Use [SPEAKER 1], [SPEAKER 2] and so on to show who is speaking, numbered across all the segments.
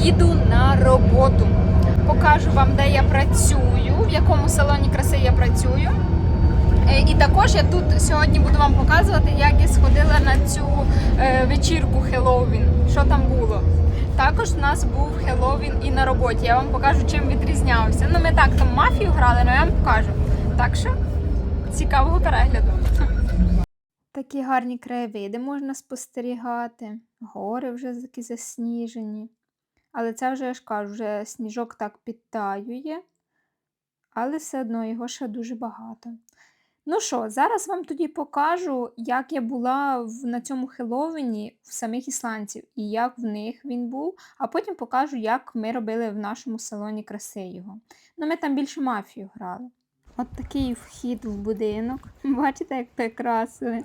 [SPEAKER 1] їду на роботу. Покажу вам, де я працюю, в якому салоні краси я працюю. Е, І також я тут сьогодні буду вам показувати, як я сходила на цю е, вечірку Хеллоуін. Що там було. Також у нас був Хеллоуін і на роботі. Я вам покажу, чим відрізнявся. Ну, ми так там мафію грали, але я вам покажу. Так що цікавого перегляду. Такі гарні краєвиди можна спостерігати. Гори вже такі засніжені. Але це вже я ж кажу, вже сніжок так підтаює, але все одно його ще дуже багато. Ну що, зараз вам тоді покажу, як я була в, на цьому Хеллоуіні в самих ісландців і як в них він був, а потім покажу, як ми робили в нашому салоні краси його. Ну, ми там більше мафію грали. От такий вхід в будинок. Бачите, як прикрасили.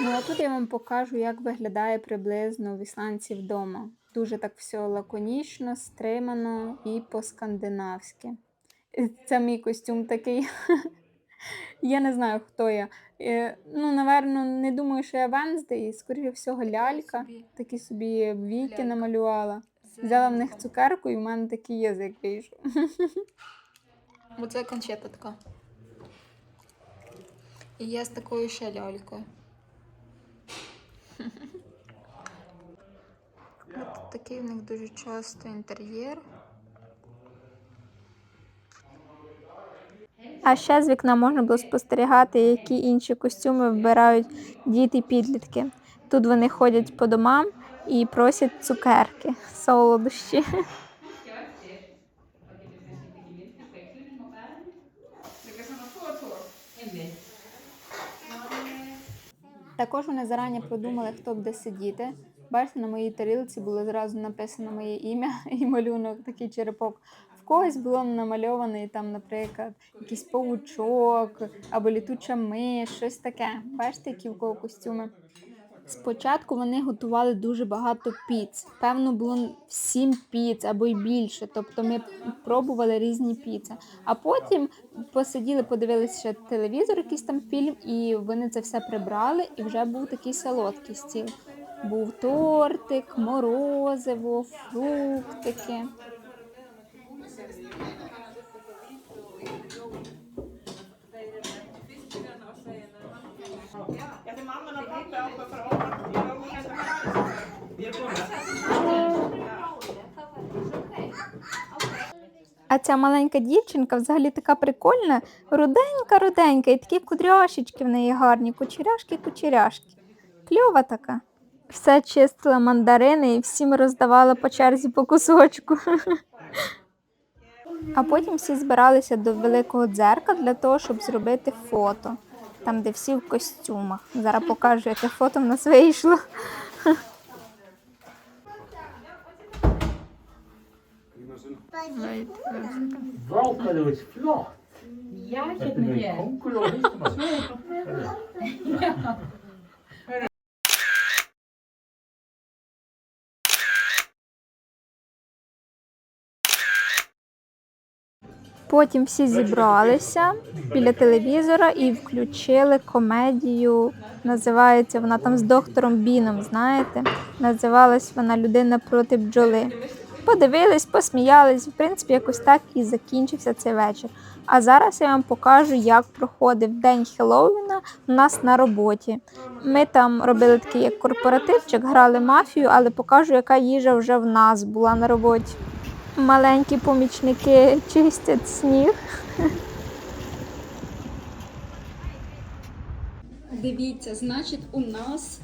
[SPEAKER 1] Ну, а тут я вам покажу, як виглядає приблизно в ісландців вдома. Дуже так все лаконічно, стримано і по-скандинавськи. Це мій костюм такий. Я не знаю, хто я. Е, Ну, напевно, не думаю, що я Венздей, скоріше всього, лялька. Такі собі віки намалювала. Взяла в них цукерку і в мене такий язик вийшов. Оце кончета така. І я з такою ще лялькою. От такий в них дуже часто інтер'єр. А ще з вікна можна було спостерігати, які інші костюми вибирають діти-підлітки. Тут вони ходять по домам і просять цукерки, солодощі. Також вони зарані продумали, хто буде сидіти. Бачите, на моїй тарілці було зразу написано моє ім'я і малюнок, такий черепок. В когось було намальований там, наприклад, якийсь павучок або літуча миш, щось таке. Бачите, які в кого костюми. Спочатку вони готували дуже багато піц. Певно, було сім піц або й більше. Тобто ми пробували різні піци. А потім посиділи, подивилися телевізор, якийсь там фільм, і вони це все прибрали, і вже був такий солодкий стіл. Був тортик, морозиво, фруктики.
[SPEAKER 2] Ja, det mamma
[SPEAKER 1] А ця маленька дівчинка взагалі така прикольна, руденька, руденька, і такі кудряшечки в неї гарні, кучеряшки, кучеряшки. Кльова така. Все чистила мандарини і всім роздавала по черзі по кусочку. А потім всі збиралися до великого дзеркала для того, щоб зробити фото. Там, де всі в костюмах. Зараз покажу, яке фото в нас вийшло.
[SPEAKER 3] Is.
[SPEAKER 4] Ja,
[SPEAKER 3] Heb is het?
[SPEAKER 1] Потім всі зібралися біля телевізора і включили комедію. Називається вона там з доктором Біном, знаєте? Називалась вона Людина проти бджоли. Подивились, посміялись. В принципі, якось так і закінчився цей вечір. А зараз я вам покажу, як проходив день Хеллоуіна у нас на роботі. Ми там робили такий як корпоративчик, грали мафію, але покажу, яка їжа вже в нас була на роботі. Маленькі помічники чистять сніг. Дивіться, значить, у нас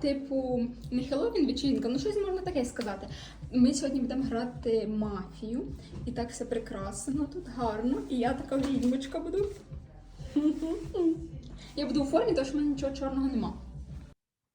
[SPEAKER 1] типу не Хеллоуін вечірка, ну щось можна таке сказати. Ми сьогодні будемо грати мафію, і так все прикрасено, тут гарно. І я така відьмочка буду. Я буду у формі, тому що в мене нічого чорного нема.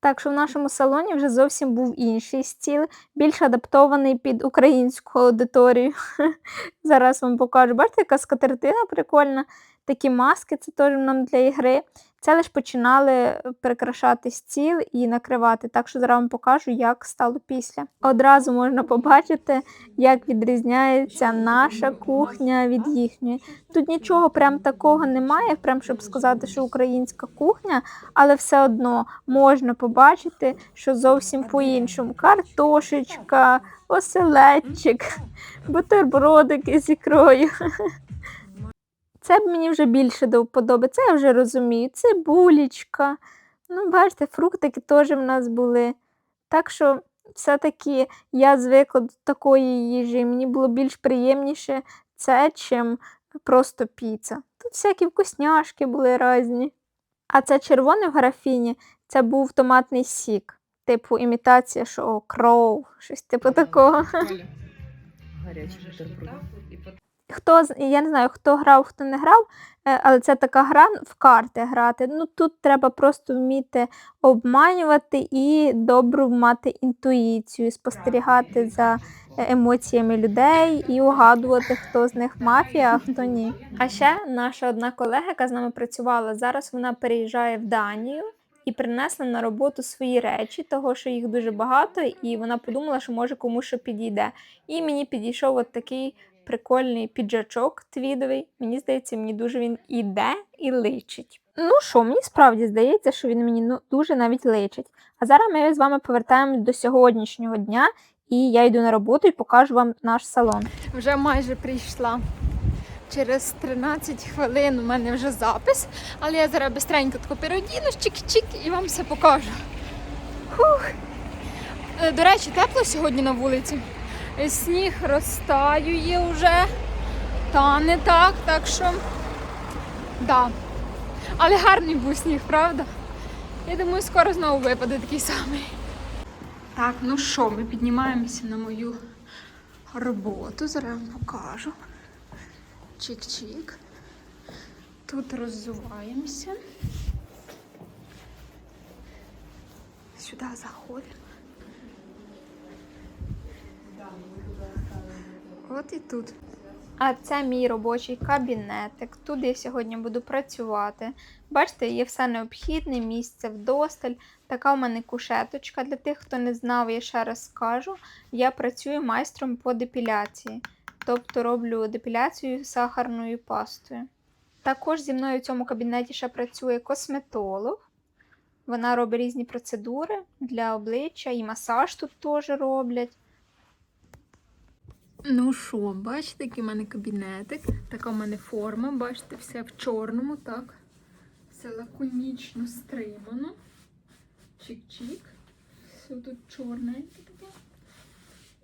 [SPEAKER 1] Так що в нашому салоні вже зовсім був інший стіл, більш адаптований під українську аудиторію. Зараз вам покажу. Бачите, яка скатертина прикольна. Такі маски, це теж нам для ігри. Це лише починали прикрашати стіл і накривати. Так що зараз вам покажу, як стало після. Одразу можна побачити, як відрізняється наша кухня від їхньої. Тут нічого прям такого немає, прям щоб сказати, що українська кухня, але все одно можна побачити, що зовсім по-іншому. Картошечка, оселедчик, бутербродики з ікрою. Це б мені вже більше до вподоби, це я вже розумію. Цибулічка. Ну, бачите, фруктики теж в нас були. Так що, все-таки я звикла до такої їжі. Мені було більш приємніше це, чим просто піца. Тут всякі вкусняшки були різні. А це червоне в графіні це був томатний сік. Типу імітація, що кров, щось типу такого.
[SPEAKER 5] Гарячий бутерброд.
[SPEAKER 1] Хто я не знаю, хто грав, хто не грав, е, але це така гра в карти грати. Ну тут треба просто вміти обманювати і добру мати інтуїцію, спостерігати за емоціями людей і угадувати, хто з них мафія, а хто ні. А ще наша одна колега, яка з нами працювала, зараз вона переїжджає в Данію. І принесла на роботу свої речі, того що їх дуже багато, і вона подумала, що може комусь що підійде. І мені підійшов от такий прикольний піджачок твідовий. Мені здається, мені дуже він іде і личить. Ну що, мені справді здається, що він мені ну, дуже навіть личить. А зараз ми з вами повертаємось до сьогоднішнього дня, і я йду на роботу і покажу вам наш салон. Вже майже прийшла. Через 13 хвилин у мене вже запис, але я зараз бистренько тако переодінусь, чик-чик, і вам все покажу. Фух. Е, До речі, тепло сьогодні на вулиці. Сніг розтаює вже, тане так, так що да. Але гарний був сніг, правда? Я думаю, скоро знову випаде такий самий. Так, ну що, ми піднімаємося на мою роботу. Зараз вам покажу. Чик-чик. Тут роззуваємося. Сюди заходимо. От і тут. А це мій робочий кабінетик. Тут я сьогодні буду працювати. Бачите, є все необхідне, місце вдосталь. Така у мене кушеточка. Для тих, хто не знав, я ще раз скажу. Я працюю майстром по депіляції. Тобто роблю депіляцію сахарною пастою. Також зі мною в цьому кабінеті ще працює косметолог. Вона робить різні процедури для обличчя і масаж тут теж роблять. Ну що, бачите, який в мене кабінетик, така в мене форма, бачите, все в чорному, так. Все лаконічно стримано. Чик-чик. Все тут чорненьке таке.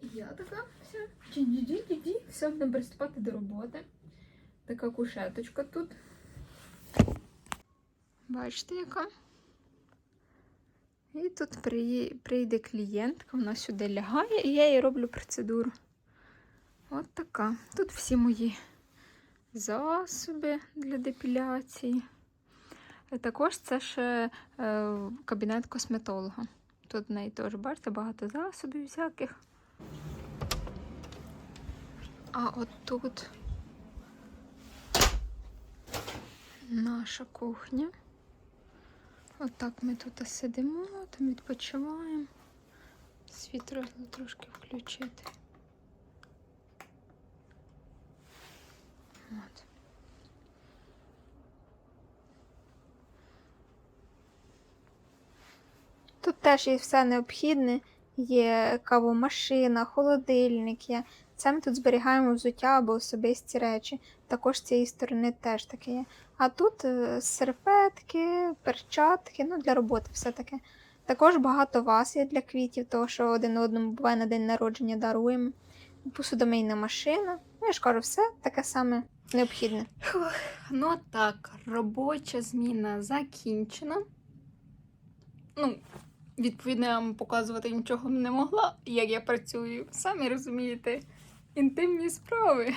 [SPEAKER 1] І я така, все. Ді-ді-ді-ді. Все, будемо приступати до роботи. Така кушеточка тут. Бачите, яка? І тут прийде клієнтка, вона сюди лягає, і я їй роблю процедуру. От така. Тут всі мої засоби для депіляції. Е, Також це ще е, кабінет косметолога. Тут в неї теж, бачите, багато засобів всяких. А от тут наша кухня. Отак ми тут сидимо, там відпочиваємо. Світло трошки включити. От. Тут теж є все необхідне. Є кавомашина, холодильник є. Це ми тут зберігаємо взуття або особисті речі. Також з цієї сторони теж таке є. А тут е, серветки, перчатки, ну для роботи все таке. Також багато вас є для квітів, того що один одному буває на день народження даруємо. Посудомийна машина. Ну, я ж кажу, все таке саме необхідне. ну так, робоча зміна закінчена. Ну, відповідно, я вам показувати нічого не могла, як я працюю. Самі розумієте, інтимні справи.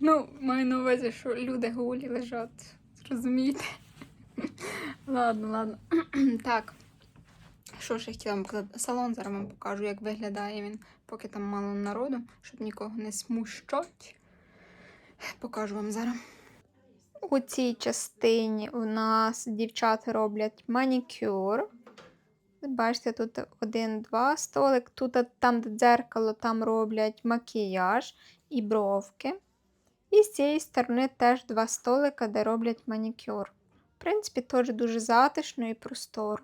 [SPEAKER 1] Ну, маю на увазі, що люди голі лежать. Розумієте? Ладно, ладно. Так. Що ж я хотіла вам показати? Салон зараз вам покажу, як виглядає він, поки там мало народу, щоб нікого не смущать. Покажу вам зараз.
[SPEAKER 6] У цій частині у нас дівчата роблять манікюр. Бачите, тут один-два столик. Тут там, де дзеркало, там роблять макіяж і бровки. І з цієї сторони теж два столика, де роблять манікюр. В принципі, теж дуже затишно і просторо.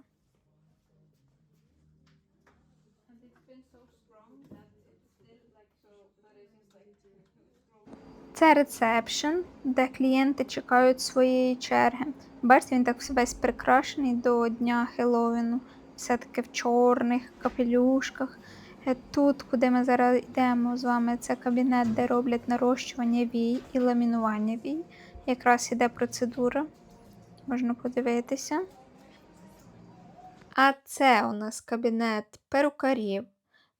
[SPEAKER 6] Це ресепшн, де клієнти чекають своєї черги. Бачите, він так весь прикрашений до дня Хеллоуіну. Все таки в чорних капелюшках. Е, Тут, куди ми зараз йдемо з вами, це кабінет, де роблять нарощування вій і ламінування вій. Якраз іде процедура. Можна подивитися. А це у нас кабінет перукарів.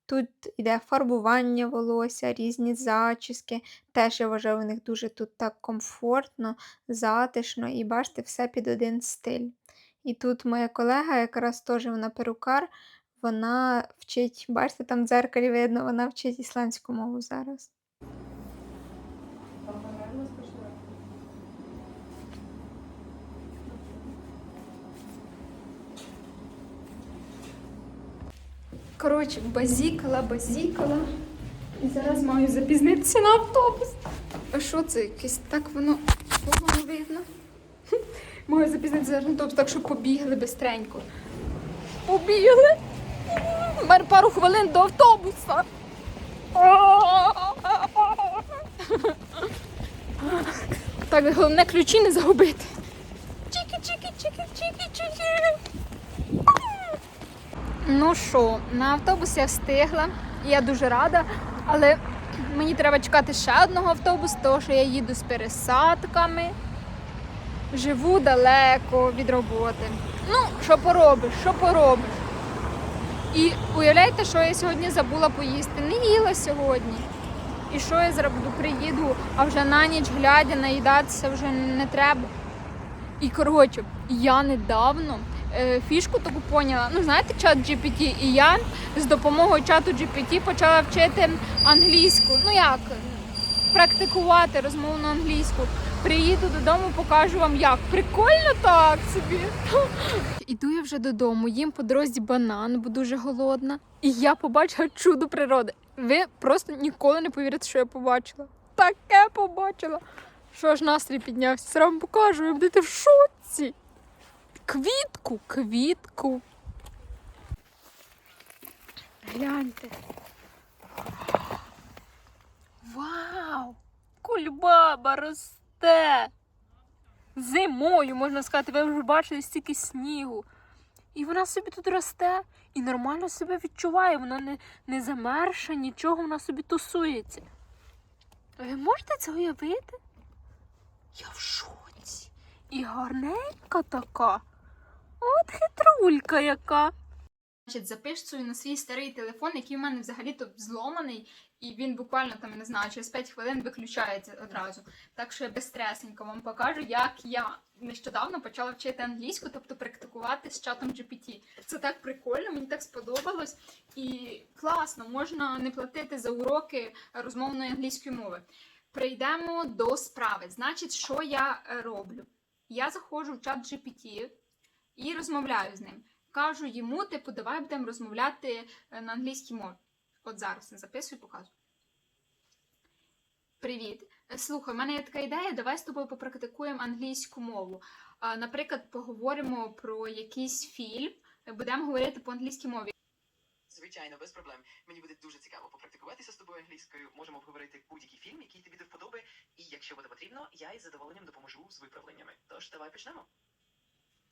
[SPEAKER 6] Тут йде фарбування волосся, різні зачіски. Теж я вважаю, у них дуже тут так комфортно, затишно і бачите, все під один стиль. І тут моя колега, якраз теж вона перукар, вона вчить, бачите, там в дзеркалі видно, вона вчить ісландську мову зараз. Коротше, базікала, базікала. І зараз маю запізнитися на автобус. А що це якесь? Так воно погано видно. Маю запізнитися на автобус, так що побігли бистренько. Побігли. Тепер пару хвилин до автобуса. Так, головне ключі не загубити. Чики, Ну що, на автобус я встигла, я дуже рада, але мені треба чекати ще одного автобуса, тому що я їду з пересадками. Живу далеко від роботи. Ну, що поробиш, що поробиш. І уявляєте, що я сьогодні забула поїсти? Не їла сьогодні. І що я буду приїду, а вже на ніч глядя, наїдатися вже не треба. І коротше, я недавно фішку таку поняла. Ну, знаєте, чат GPT, і я з допомогою чату GPT почала вчити англійську. Ну як, практикувати розмовну англійську. Приїду додому, покажу вам як. Прикольно так собі. Іду я вже додому, їм по дорозі банан, бо дуже голодна. І я побачила чудо природи. Ви просто ніколи не повірите, що я побачила. Таке побачила. Що аж настрій піднявся. Вам покажу, ви будете в шоці. Квітку, квітку. Гляньте. Вау! Кульбаба росте. Зимою, можна сказати, ви вже бачили стільки снігу. І вона собі тут росте і нормально себе відчуває. Вона не, не замерша, нічого, вона собі тусується. Ви можете це уявити? Я в шоці. І гарненька така. От хитрулька яка. Значить, записую на свій старий телефон, який у мене взагалі-то зломаний, і він буквально там, не знаю, через 5 хвилин виключається одразу. Так що я безстресенько вам покажу, як я нещодавно почала вчити англійську, тобто практикувати з чатом GPT. Це так прикольно, мені так сподобалось. І класно, можна не платити за уроки розмовної англійської мови. Прийдемо до справи. Значить, що я е, роблю? Я заходжу в чат GPT і розмовляю з ним. Кажу йому, типу, давай будемо розмовляти е, на англійській мові. От зараз не записую, показую. Привіт. Е, Слухай, в мене є така ідея, давай з тобою попрактикуємо англійську мову. Наприклад, поговоримо про якийсь фільм, будемо говорити по англійській мові.
[SPEAKER 7] Звичайно, без проблем. Мені буде дуже цікаво попрактикуватися з тобою англійською. Можемо обговорити будь-який фільм, який тобі до вподоби. І якщо буде потрібно, я із задоволенням допоможу з виправленнями. Тож давай почнемо.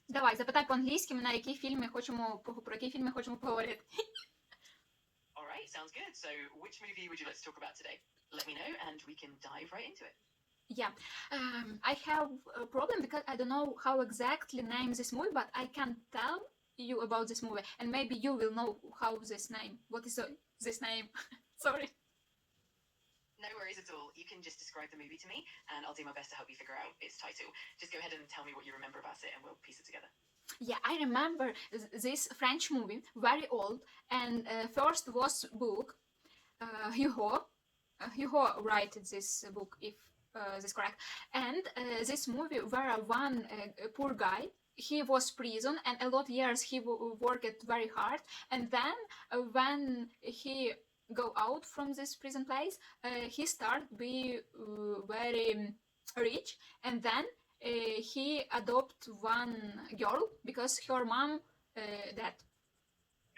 [SPEAKER 6] Давай, запитай по-англійськи, на які фільми хочемо пог- про які фільми хочемо поговорити.
[SPEAKER 7] Alright, sounds good. So, which movie would you like to talk about today? Let me know and we can dive right into it.
[SPEAKER 6] Yeah, um, I have a problem because I don't know how exactly name this movie, but I can tell you about this movie, and maybe you will know how this name. What is the- this name? Sorry.
[SPEAKER 7] No worries at all. You can just describe the movie to me and I'll do my best to help you figure out its title. Just go ahead and tell me what you remember about it and we'll piece it together.
[SPEAKER 6] Yeah, I remember this French movie, very old, and uh, first was book. Uh, Hugo, uh, Hugo wrote this book, if uh, this correct. And uh, this movie where one uh, poor guy he was prison and a lot years he worked very hard and then uh, when he go out from this prison place uh, he start be uh, very um, rich and then uh, he adopt one girl because her mom uh, dead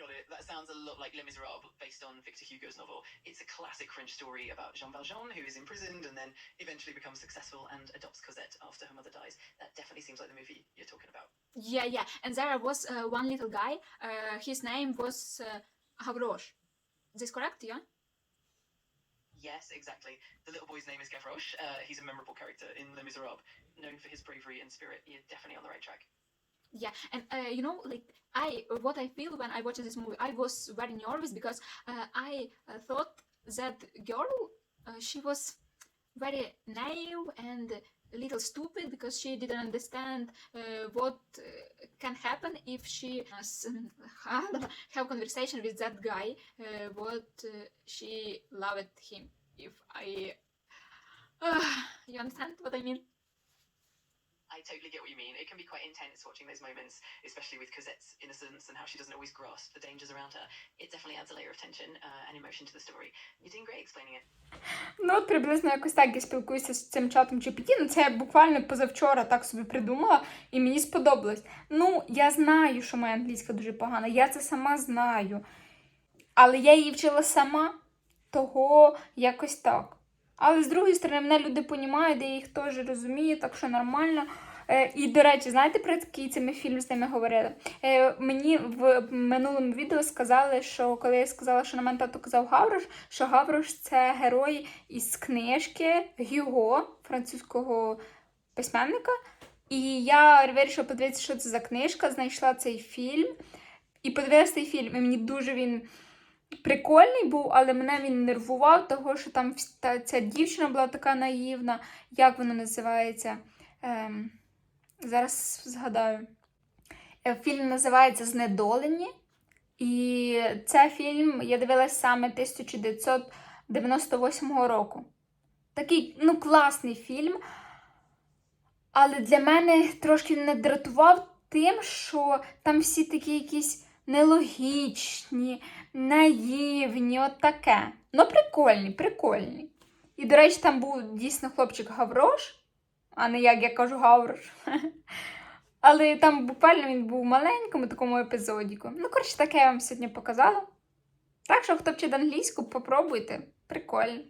[SPEAKER 7] Got it. That sounds a lot like Les Miserables, based on Victor Hugo's novel. It's a classic French story about Jean Valjean, who is imprisoned and then eventually becomes successful and adopts Cosette after her mother dies. That definitely seems like the movie you're talking about.
[SPEAKER 6] Yeah, yeah. And there was uh, one little guy. Uh, his name was uh, Gavroche. Is this correct, yeah?
[SPEAKER 7] Yes, exactly. The little boy's name is Gavroche. Uh, he's a memorable character in Les Miserables, known for his bravery and spirit. You're definitely on the right track.
[SPEAKER 6] Yeah, and uh, you know, like I, what I feel when I watched this movie, I was very nervous because uh, I uh, thought that girl, uh, she was very naive and a little stupid because she didn't understand uh, what can happen if she uh, have conversation with that guy. Uh, what uh, she loved him. If I, you understand what I mean?
[SPEAKER 7] I totally get what you mean. It can be quite intense watching those moments, especially with Cosette's innocence and how she doesn't always grasp the dangers around her. It definitely adds a layer of tension uh, and emotion to the story. You're doing great explaining it.
[SPEAKER 6] Ну, от приблизно якось так я спілкуюся з цим чатом GPT. Ну, це я буквально позавчора так собі придумала, і мені сподобалось. Ну, я знаю, що моя англійська дуже погана, я це сама знаю. Але я її вчила сама, того якось так. Але з другої сторони, мене люди понімають, я їх теж розумію, так що нормально. Е, і, до речі, знаєте, про який це ми фільм з ними говорили? Е, мені в минулому відео сказали, що коли я сказала, що на мене тато казав Гаврош, що Гаврош це герой із книжки Гюго, французького письменника. І я вирішила подивитися, що це за книжка, знайшла цей фільм. І подивилася цей фільм. І мені дуже він прикольний був, але мене він нервував, того що там та, ця дівчина була така наївна. Як вона називається? Ем, зараз згадаю. Е, Фільм називається Знедолені. І це фільм я дивилась саме 1998 року. Такий ну, класний фільм. Але для мене трошки не дратував тим, що там всі такі якісь нелогічні, наївні, от таке. Ну, прикольні, прикольні. І, до речі, там був дійсно хлопчик Гаврош, а не як я кажу Гаврош. Але там буквально він був в маленькому такому епізодіку. Ну, коротше, таке я вам сьогодні показала. Так що, хто вчить англійську, попробуйте. Прикольно.